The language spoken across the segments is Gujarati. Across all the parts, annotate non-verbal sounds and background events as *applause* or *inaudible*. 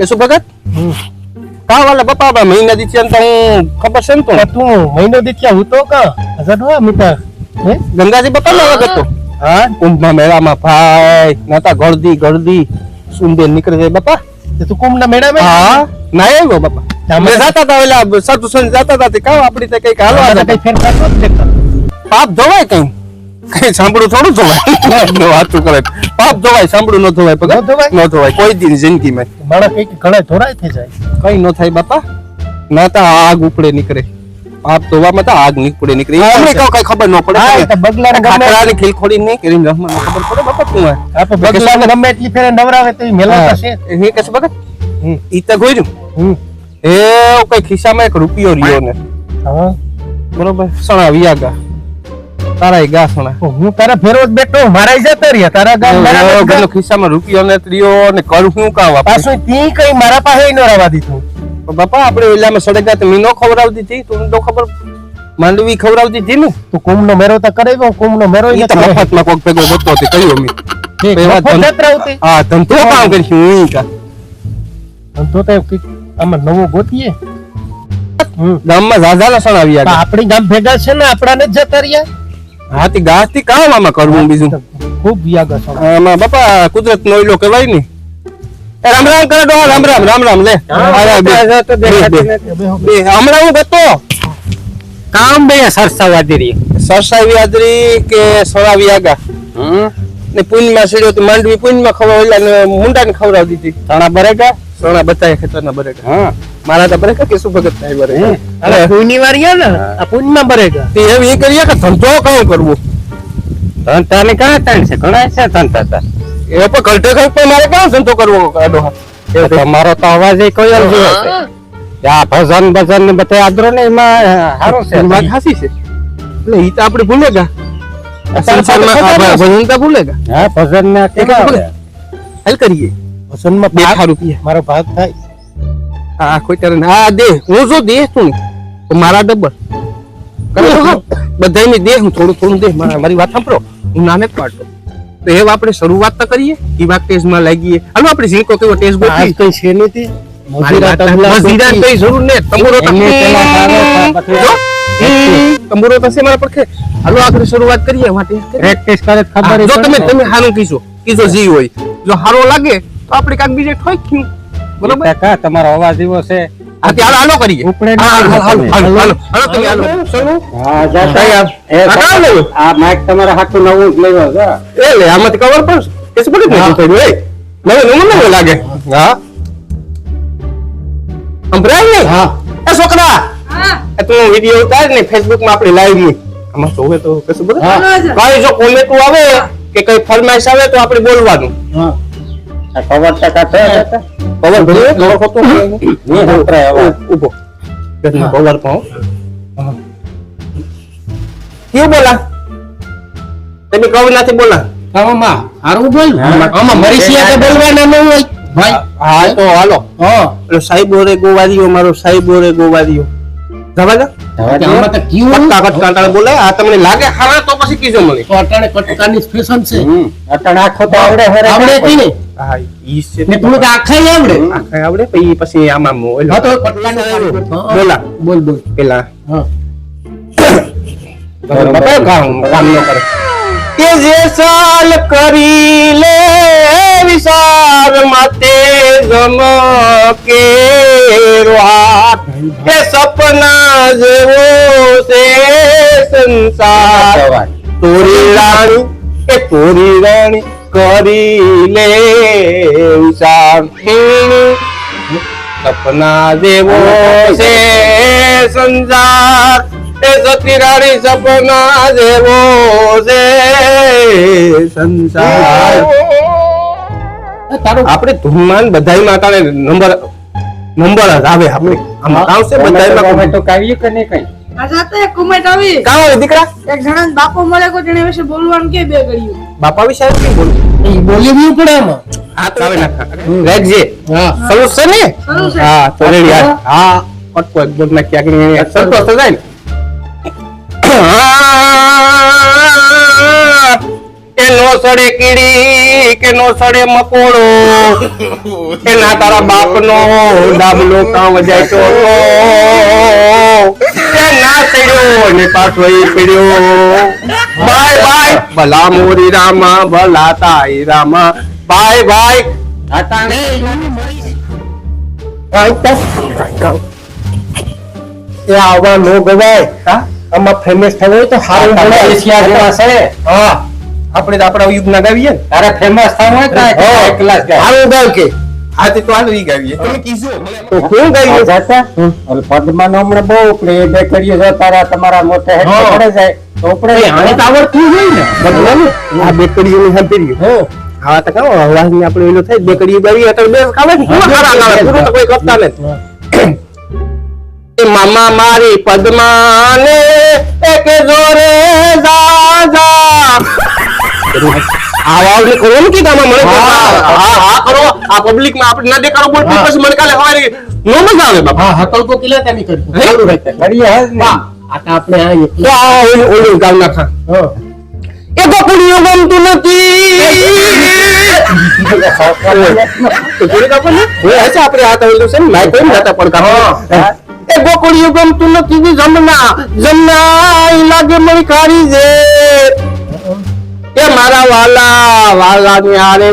કેશુ ભગત? કા વાલા બાપા બા મહિના દી છે તો હું ખબર છે ને તો? તું મહિનો દીઠ હું તો કા? હો મીઠા. હે? ગંગાજી બાપા ના વખત તો? હા? કુંભમાં મેળામાં ભાઈ નાતા ગળદી ગળદી સુંદર નીકળે છે બાપા. તે તું કુંભના મેળામાં હા ના આવ્યો બાપા. અમે જાતા હતા ઓલા સાધુ સંત જાતા હતા કાં આપણી તે કંઈક હાલવા. કઈ ફેર પાપ ધોવાય કઈ? કઈ સાંભળું થોડું ધોવાય? *laughs* નો વાતું કરે. પાપ ધોવાય સાંભળું ન ધોવાય પગ? ન ધોવાય? ન ધોવાય કોઈ દિન જિંદગીમાં. માણસ કઈ ઘણા ધોરાય થઈ જાય. કઈ ન થાય બાપા. ના તો આગ ઉપડે નીકળે. પાપ ધોવામાં તો આગ નીકળે નીકળે. અમને કહો કઈ ખબર ન પડે. બગલાને ગમે ખાતરાની ખીલખોડી નહીં કરીને રમવામાં ખબર પડે બાપા તું આ. બગલા ને ગમે એટલી ફેરે નવરાવે તો મેલા થશે. હે એ કશું બગા હમ. ઈ તો ગોર્યું હમ. એ કઈ ખિસ્સામાં એક રૂપિયો રહ્યો ને. હા. બરોબર? સણા વિયાગા. તારા ગા સણા હું તારા ફેરો બેઠો મારા જતા રહ્યા તારા ગામ મારા ગલો ખિસ્સામાં રૂપિયો ને ત્રીયો ને કરું કામ આપણે? પાછું તી કઈ મારા પાસે ન રહેવા દીધું. બાપા આપણે ઓલામાં સડગા તો મીનો ખવડાવતી હતી તું તો ખબર માંડવી ખવડાવતી હતી ને? તો કુંભનો મેરો તો કરાવ્યો કુંભનો મેરો એ તો મફતમાં કોક ભેગો જતો તે એવા ધન- હા ધંધો કામ કરીશું હું કા. ધંધો તો આમાં નવો ગોતીએ. ગામમાં ઝાઝા લસણ આવ્યા આપણી ગામ ભેગા છે ને આપણાને જ જતા રહ્યા. હાથી ગાસથી કામ આમાં કરવું બીજું? ખૂબ વ્યાગા છો આમાં બાપા કુદરત નો ઈલો કહેવાય ને. એ રામ રામ કરે ડોહા રામ રામ રામ રામ લે. હમણાં હું ગતો કામ બે સરસા વાદરી સરસા વાદરી કે સળાવી આગા? ને પુંજમાં સીડ્યો તો માંડવી પુંજમાં ખવડાવેલા ને મુંડાને ખવડાવી દીધી. તણા બરેગા? સણા બતાય ખેતરના બરેગા. હા. મારા તો બરેકા કે શું ભગત થાય બરે અરે પુણ્ય વારિયા ને આ પૂનમાં બરેકા તે એમ એ કરીએ કે ધંધો કયો કરવો? ધંધા ને કા તાણ છે ઘણા છે ધંધા તા એ પર કલટે કઈ પર મારે ક્યાં ધંધો કરવો કાઢો તમારો તો અવાજ એ કોઈ અલગ છે આ ભજન ભજન ને બધા આદરો ને એમાં સારું છે. વાત હાસી છે. એટલે ઈ તો આપણે ભૂલેગા આ સંસારમાં ભજન. તો ભૂલેગા હા ભજન ને કેવા ભલે. હાલ કરીએ. બે ભાગ- ખા રૂપિયા મારો ભાગ થાય. આ કોઈ તારે હા દે હું જો દે તું મારા ડબ્બર. બધાયને દે હું થોડું થોડું દે મારી વાત સાંભળો. હું નાને જ પાડતો. તો એ આપણે શરૂઆત તો કરીએ એવા ટેસ્ટમાં લાગીએ. હાલો આપણે ઝીણકો કેવો ટેસ્ટ ગોઠવી કઈ છે નથી. જરૂર ને તમારો તો એમને પેલા સારો બધું જો, હમ, તંબુરો તો છે મારા પડખે. હાલો આપણે શરૂઆત કરીએ માટે પ્રેક્ટિસ કરે ખબર જો તમે તમે હારું કીશો કીજો જી હોય. જો હારો લાગે તો આપણે કાંઈક બીજે ઠોક ખીયું બરોબર? બરોબર તમારો અવાજ એવો છે. હા તે હાલો હાલો કરીએ. ઉપડે હા, હાલો, હાલો, હાલો, હાલો, હાલો, તમે હાલો. હા જા સાહેબ એ આ કાં આ માઇક તમારા હાથું નવું જ લેવો છે એ લે, આમાં કવર પણ કે પડી ગયું? પડ્યું, એ. નવું નવું નવું લાગે. હા. સંભળાય ને? એ છોકરા એ તું વિડિયો ઉતાર ને ફેસબુકમાં આપણી લાઈવની. આમાં જોવે તો કશું બધું કાઈ જો કોમેન્ટ આવે કે કઈ ફરમાઈશ આવે તો આપણે બોલવાનું. હા. આ કવર ટકા છે કાકા? ભાઈ ભર્યું હું સંભળાય ઊભો પવન પાઉ કેવું બોલા તમે કવિલાથી નથી બોલા આમાં હારું બોલ આમાં- મરીસિયા તો બોલવાના ન હોય ભાઈ હા તો હાલો હા પેલો સાહેબ રે ગોવારીઓ મારો સાહેબ ઓરે ગોવારીઓ જવા દો આમાં તો કયું કટકા કટકા બોલે આ તમને લાગે હારા તો પછી કીજો મને તો અટાણે કટકાની ફેશન છે. અટાણે આખો તો આવડે હેરે આવડે કાંઈ હા ઈ છે ને થોડુંક આખાય આવડે. આખા આવડે પછી પછી આમાં ઓલો. હા તો કટકાની બોલા બોલ બોલ. પેલા. હા. તમે કામ કામ ન કરે. કે જે સાલ કરી લે માતે રાત એ સપના જેવો છે સંસાર. તોરી રાણી એ તોરી રાણી. કરી લે વિશાળ સપના દેવો છે સંસાર. એ સતી સપના દેવો છે સંસાર. તારું આપણે ધૂનમાં બધાય માતાને નંબર નંબર જ આવે આપણે. આમાં આવશે બધાયમાં તમે તો કાવ્ય કે ને કઈ? આ જાતે એક comment આવી. કાવ દીકરા? એક જણાને બાપો મળે કો જણે વિશે બોલવાનું કે બે ઘડીઓ બાપા વિશે આવે કેમ બોલું? બોલી બી પડે આમાં હા તો રેખજે હા. સરું છે ને? હા તો રેડી. યાર હા. પટકો એક બોલ ક્યાંક સંતોષ તો જાય ને. નો સડે કીડી કે નો સડે મકોડો? કે ના તારા બાપ નો ડાબલો કામ જાય તો ના ચડ્યો ને પાછો એ પીડ્યો. બાય બાય ભલા મોરી રામા ભલા તાઈ રામા. Bye bye. એ આવા નો ગવાય. આમાં ફેમસ થવું હોય તો મળે એશિયા જેવા છે? હા. આપણે તો આપણા યુગ ના ગાવીએ ને. અરે ફેમસ થવું હોય તો હા. એક ક્લાસ ગાય. હારું ગાવ કે. હા તે તો હારું ઈ ગાવીએ. તમે કીધું. તો હું ગાવીએ જાતા? અરે પદ્મા નો હમણાં બહુ પ્લે બે કરીએ જો તારા તમારા મોટે હેઠે પડે જાય તો ઉપડે હાણે તો આવડતું હોય ને. ભગવાન આ બેકડીઓની હો. હા તો કહો અવાજની આપણે એલો થાય બેકડીઓ ગાવી એટલે બે ખાવે ને કેવા સારા ગાવે પૂરું તો કોઈ કપતા નથી. મામા મારી પદ્માને એક જોરે દાદા આ વાવડી કરો ને કીધા મને હા હા હા કરો આ પબ્લિકમાં આપણે ના દેખાડો બોલ હા. પછી મને કાલે સવારે નો મજા આવે બાપા હા હકલ કો કિલા તેની કરી હે? સારું રહેશે કરીએ હે જ ને આ તો આપણે આવીએ તો આ ઓલું ઓલું ગાવ નાખા હા એ ગોકુળીઓ ગમતું નથી તો જોડે કાપો ને હવે હશે આપણે આ તો ઓલું છે ને માઇક હોય ને જાતા પણ કાપો એ ગોકુળીઓ ગમતું નથી જી જમના જમના ઈ લાગે મળી ખારી છે એ મારા વાલા વાલા ને આરે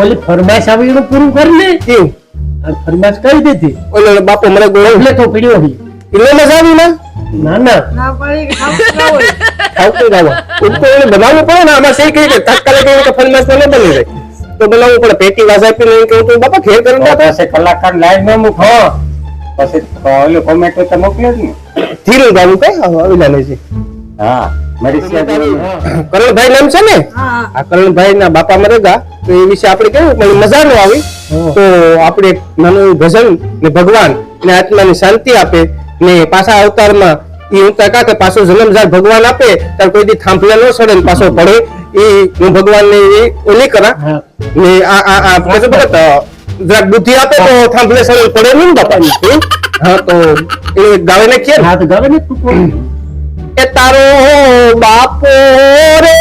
ઓલી ફરમાઈશ આવી એનું પૂરું કરી લે. ફરમાઈશ કરી દીધી ઓલો બાપો મને ગોળો. એટલે તો પીડ્યો હી એટલે મજા આવી ને ના. ના ના પાડી ખાવતું જાવ ઉनको એને બનાવવું પડે ને આમાં સહી કઈ કે તાત્કાલિક કે ફરમાઈશ તો ન બની જાય તો બનાવવું પડે. પેટી વાસ આપીને લઈને કહું તો બાપા ખેર કરી દે કલાકાર લાઈનમાં મૂકો. પછી ઓલું કોમેન્ટ તો મોકલે જ ને. ધીરું ગાવું કે અવિલા નહીં હા કરણભાઈ નામ છે ને? આ કરણભાઈ ના બાપા મરેગા તો એ વિશે આપણે કેવું? મને મજા ન આવી તો આપણે નાનું એવું ભજન ને ભગવાન ને આત્માની શાંતિ આપે ને પાછા અવતારમાં એ ઉતા કા કે પાછો જન્મ જ્યારે ભગવાન આપે ત્યારે કોઈ દી થાંભલે ન સડે ને પાછો પડે. એ હું ભગવાન ને એ ઓલી કરા. ને આ આ આ જરાક બુદ્ધિ આપે તો થાંભલે સડે પડે નહીં બાપા? હા તો એ ગાવે ને ને. હા તો ગાવે ને તું એ તારો બાપો રે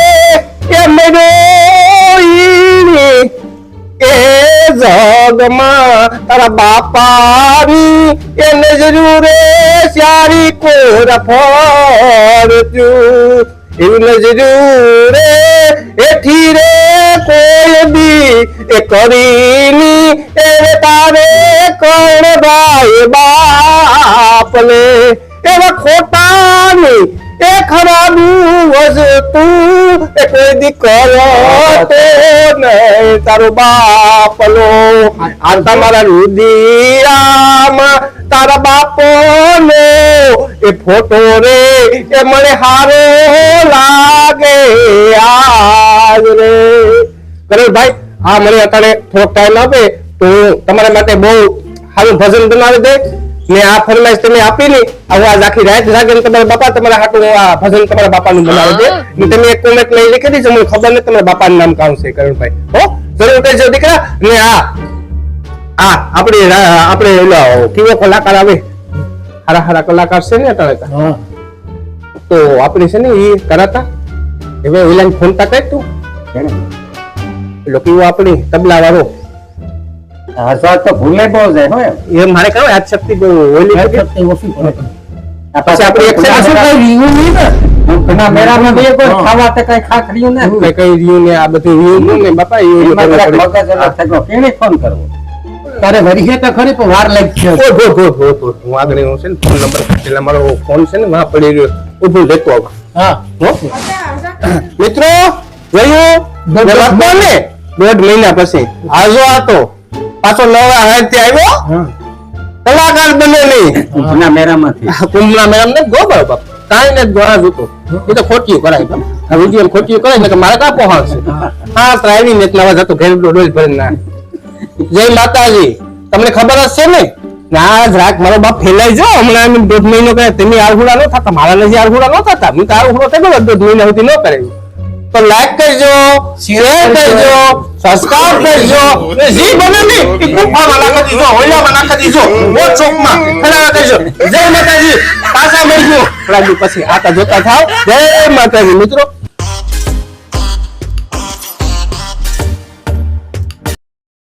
એ મેરો એ જગમાં તારા બાપાની એ નજરું રે સારી કોર ફરતું એવી નજરું રે એથી રે કોઈ બી એ કરીની એ તારે કણ ભાઈ બાપને? એવા ખોટાની એ ખરાબું વજતું એ કોઈ દી તો નહીં તારો બાપલો આ તમારા રુદિયામાં તારા બાપોનો. એ ફોટો રે, એ મને હારો લાગે આજ રે. ભાઈ હા મને અત્યારે થોડોક ટાઈમ આપે તો હું તમારા માટે બહુ સારું ભજન બનાવી દે. ને આ ફરમાઈશ તમે આપી ને હવે આજ આખી રાત જાગે તમારા બાપા તમારા હાટું આ ભજન તમારા બાપાનું બનાવી દે. ને તમે એક કોમેન્ટ લઈ લખી દીધું મને ખબર નથી તમારા બાપાનું નામ કામ છે કરણભાઈ. હો જરૂર કહેજો દીકરા. ને આ આ આપણે આપણે ઓલો કેવો કલાકાર આવે? હારા હારા કલાકાર છે ને અત્યારે તો. તો આપણે છે ને એ કરાતા. હવે ઓલાને ફોન તા કઈ તું. એટલે કેવો આપણે તબલા વાળો હસવા તો ભૂલે બહુ જાય હો એ મારે કહો યાદ શક્તિ બહુ ઓલી શક્તિ ઓછી પછી આપણે એક ઘણા સાથે મેળા- નહીં ને? ઘણા મેળામાં બે કોઈ ખાવા તો કઈ ખાખર્યું ને? કઈ કઈ રહ્યું ને આ બધું રહ્યું ને બાપા એ ઓલું એમાં કરવું જરાક પડે. મગજ અલગ થઈ કેને ફોન કરવો. તારે વરી છે તો ખરી પણ વાર લાગશે ઓય, ગો, ગો, ગો, ગો. હું આગળ એનો છે ને ફોન નંબર મારો ફોન છે ને માં પડી રહ્યો. લેતો આવું. હા. મિત્રો જોયું ને દોઢ મહિના પછી. આજો આતો પાછો નવા હાથથી આવ્યો. કલાકાર બન્યો નહીં. કુંભના મેરામાંથી કુંભના મેરામ ને ગો બાપ કાંઈ ને ગોળા જોતો. એ તો ખોટિયું કરાય વીડિયો ખોટિયું કરાય કે મારે કાં પહોંચશે? હા. ડ્રાઇવિંગ ને નવા જતો ઘેર ડોલ ભરી ના જય માતાજી. તમને ખબર હશે ને? ના જરાક મારો બાપ ફેલાઈ જો હમણાં એમ દોઢ મહિનો કરે તમે આરહુડા ન થતા મારા નજી આરહુડા ન થતા. હું તો આરહુડો થયો દોઢ મહિના સુધી ન કરે તો લાઈક કરજો શેર કરજો. સબસ્ક્રાઇબ કરજો જી બને ને એ કુફામાં નાખી દીજો હોલિયામાં નાખી દીજો ઓ ચોકમાં ખરા કરજો જય માતાજી પાછા મળજો થોડા પછી આતા જોતા થાવ જય માતાજી મિત્રો